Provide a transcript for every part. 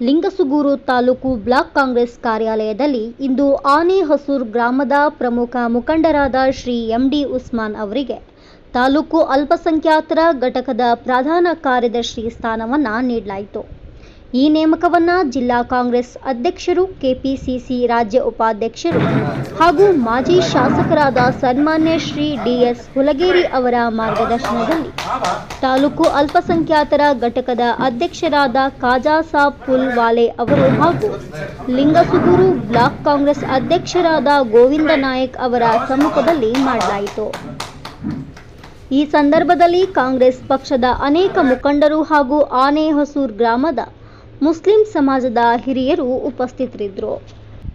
Lingasugur taluk block Congress ಕಾರ್ಯಾಲಯದಲ್ಲಿ ಇಂದು ಆನೆ ಹೊಸೂರು ಗ್ರಾಮದ ಪ್ರಮುಖ ಮುಖಂಡರಾದ ಶ್ರೀ ಎಂಡಿ ಉಸ್ಮಾನ್ ಅವರಿಗೆ ತಾಲೂಕು ಅಲ್ಪಸಂಖ್ಯಾತರ ಘಟಕದ ಪ್ರಧಾನ ಕಾರ್ಯದರ್ಶಿ ಸ್ಥಾನವನ್ನು ನೀಡಲಾಯಿತು. ಈ ನೇಮಕವನ್ನು ಜಿಲ್ಲಾ ಕಾಂಗ್ರೆಸ್ ಅಧ್ಯಕ್ಷರು, ಕೆಪಿಸಿಸಿ ರಾಜ್ಯ ಉಪಾಧ್ಯಕ್ಷರು ಹಾಗೂ ಮಾಜಿ ಶಾಸಕರಾದ ಸನ್ಮಾನ್ಯ ಶ್ರೀ ಡಿಎಸ್ ಹುಲಗೇರಿ ಅವರ ಮಾರ್ಗದರ್ಶನದಲ್ಲಿ ತಾಲೂಕು ಅಲ್ಪಸಂಖ್ಯಾತರ ಘಟಕದ ಅಧ್ಯಕ್ಷರಾದ ಕಾಜಾಸಾಬ್ ಸಾಬ್ ಪುಲ್ವಾಲೆ ಅವರು ಹಾಗೂ ಲಿಂಗಸುಗೂರು ಬ್ಲಾಕ್ ಕಾಂಗ್ರೆಸ್ ಅಧ್ಯಕ್ಷರಾದ ಗೋವಿಂದ ನಾಯಕ್ ಅವರ ಸಮ್ಮುಖದಲ್ಲಿ ಮಾಡಲಾಯಿತು. ಈ ಸಂದರ್ಭದಲ್ಲಿ ಕಾಂಗ್ರೆಸ್ ಪಕ್ಷದ ಅನೇಕ ಮುಖಂಡರು ಹಾಗೂ ಆನೆ ಹೊಸೂರ್ ಗ್ರಾಮದ ಮುಸ್ಲಿಂ ಸಮಾಜದ ಹಿರಿಯರು ಉಪಸ್ಥಿತರಿದ್ದರು.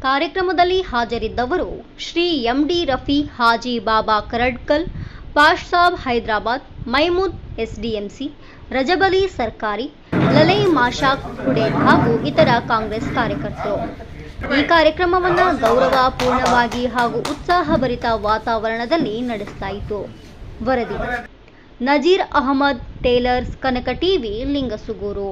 ಕಾರ್ಯಕ್ರಮದಲ್ಲಿ ಹಾಜರಿದ್ದವರು Shri M D Rafi Haji Baba Karadkal Pash Sab Hyderabad, Maimood SDMC, Rajabali ಸರ್ಕಾರಿ, ಲಲೈ ಮಾಶಾಕ್ ಹುಡೇರ್ ಹಾಗೂ ಇತರ ಕಾಂಗ್ರೆಸ್ ಕಾರ್ಯಕರ್ತರು. ಈ ಕಾರ್ಯಕ್ರಮವನ್ನು ಗೌರವಪೂರ್ಣವಾಗಿ ಹಾಗೂ ಉತ್ಸಾಹಭರಿತ ವಾತಾವರಣದಲ್ಲಿ ನಡೆಸಲಾಯಿತು ವರದಿ ನಜೀರ್ ಅಹಮದ್ ಟೇಲರ್ಸ್ ಕನಕ ಟಿವಿ, ಲಿಂಗಸುಗೂರು.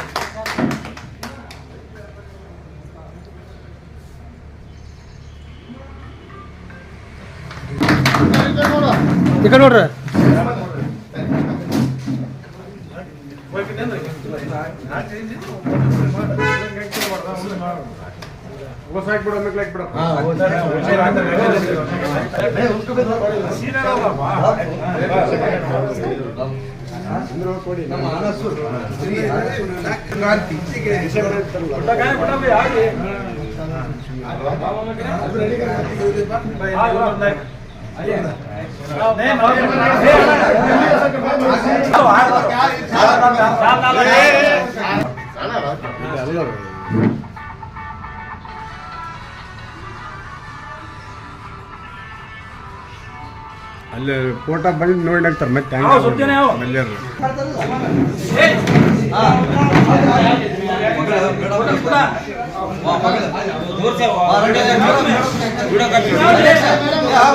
होना तब अब ले ಈ ಕಡೆ ನೋಡ್ರಿ ಹೊಸ ಹಾಕ್ಬಿಡ ಮೆಕ್ಲು ಹಾಕ್ಬಿಡ हाँ वो नहीं उसको भी ನಮ್ಮ ಅನಸು ಶ್ರೀ ಅನಸು ಕ್ರಾಂತಿ ಅಲ್ಲಿ ಫೋಟೋ ಬಂದು ನೋಡಿ ಹಾಕ್ತಾರೆ ಮತ್ತೆ ज़ोर से वीडियो वीडियो कर वीडियो कर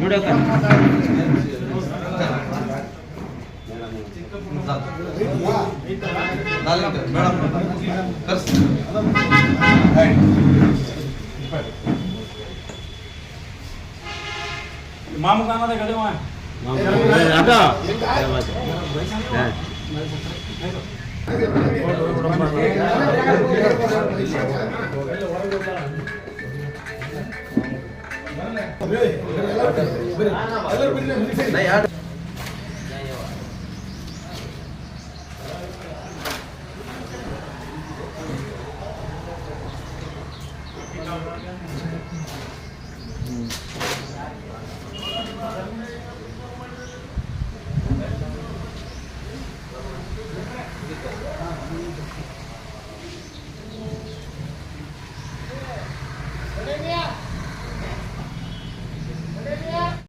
वीडियो कर मामू का ना खड़े हुआ है? நான் யார்?